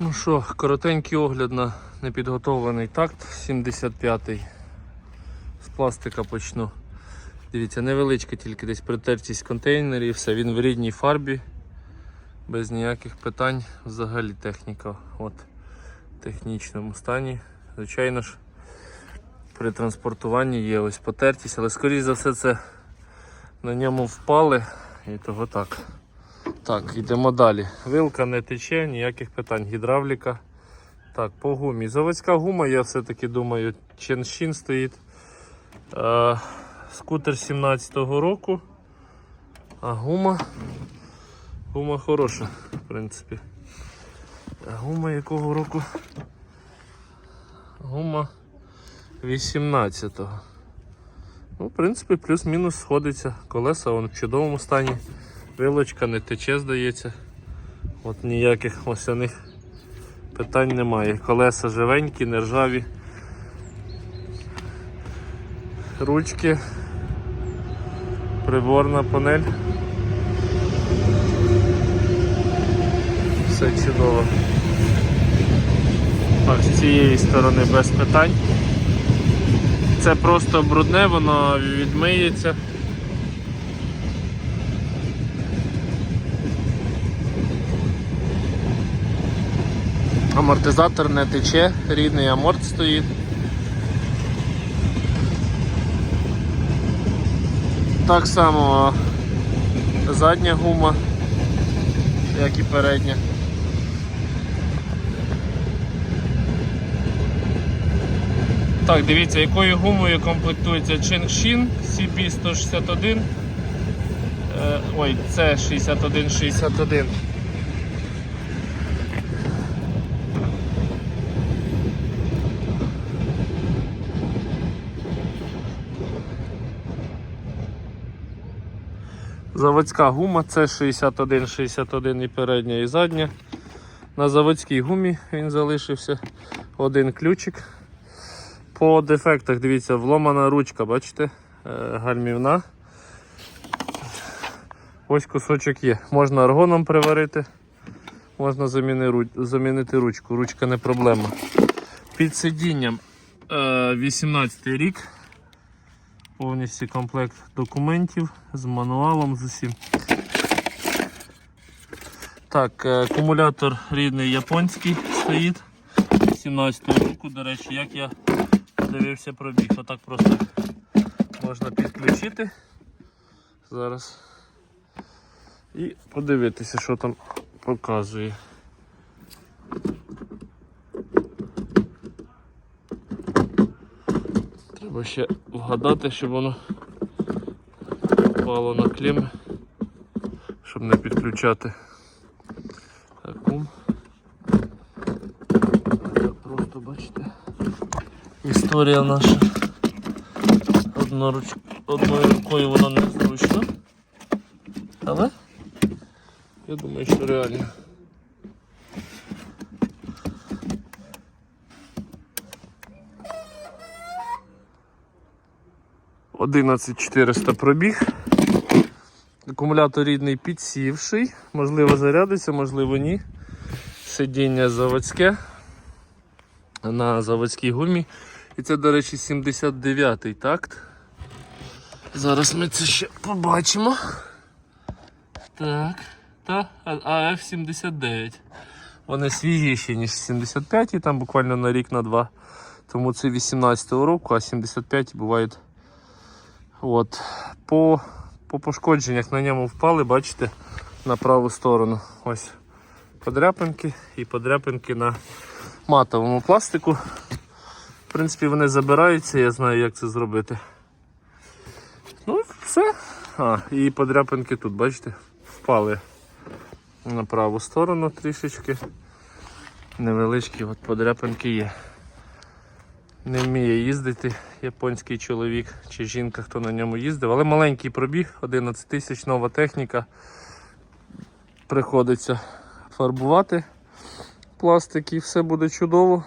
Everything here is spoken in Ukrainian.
Ну що, коротенький огляд на непідготовлений такт 75-й. З пластика почну. Дивіться, невеличка тільки десь притертість контейнерів, все, він в рідній фарбі, без ніяких питань. Взагалі техніка от, в технічному стані. Звичайно ж, при транспортуванні є ось потертість, але скоріш за все це на ньому впали і того так. Так, йдемо далі. Вилка не тече, ніяких питань. Гідравліка. Так, по гумі. Заводська гума, я все-таки думаю, Ченшин стоїть. Е, скутер 17-го року. А гума. Гума хороша, в принципі. А гума якого року? Гума 18-го. Ну, в принципі, плюс-мінус сходиться. Колеса вон в чудовому стані. Вилочка не тече, здається. От ніяких осяних питань немає. Колеса живенькі, нержаві. Ручки. Приборна панель. Все чудово. Так, з цієї сторони без питань. Це просто брудне, воно відмиється. Амортизатор не тече, рідний аморт стоїть. Так само задня гума, як і передня. Так, дивіться, якою гумою комплектується Ченгшин CB161. Е, ой, це 6161. Заводська гума це 61, 61 і передня, і задня. На заводській гумі він залишився один ключик. По дефектах, дивіться, вломана ручка, бачите, Е, гальмівна. Ось кусочок є. Можна аргоном приварити, можна замінити ручку, ручка не проблема. Під сидінням е, 18 рік. Повністю комплект документів з мануалом з усім. Так, е, акумулятор рідний японський стоїть. 17 року, до речі, як я дивився пробіг. Отак просто можна підключити зараз і подивитися, що там показує. Треба ще вгадати, щоб воно впало на клеми, щоб не підключати. Так, ум. Так, Просто бачите. Історія наша. Одноруч... Одною рукою воно незручно. Але я думаю, що реально. Одинадцять 400 пробіг. Акумулятор рідний підсівший, можливо зарядиться, можливо ні. Сидіння заводське на заводській гумі. І це, до речі, 79-й такт. Зараз ми це ще побачимо. Так, та АФ-79. Вони свіжіші, ніж 75 й там буквально на рік на два. Тому це 18-го року, а 75 бувають. От. По, по пошкодженнях на ньому впали, бачите, на праву сторону. Ось подряпинки і подряпинки на матовому пластику. В принципі, вони забираються, я знаю, як це зробити. Ну все. А, і подряпинки тут, бачите, впали на праву сторону трішечки. Невеличкі от подряпинки є. Не вміє їздити японський чоловік чи жінка, хто на ньому їздив, але маленький пробіг, 11 тисяч нова техніка. Приходиться фарбувати пластик і все буде чудово.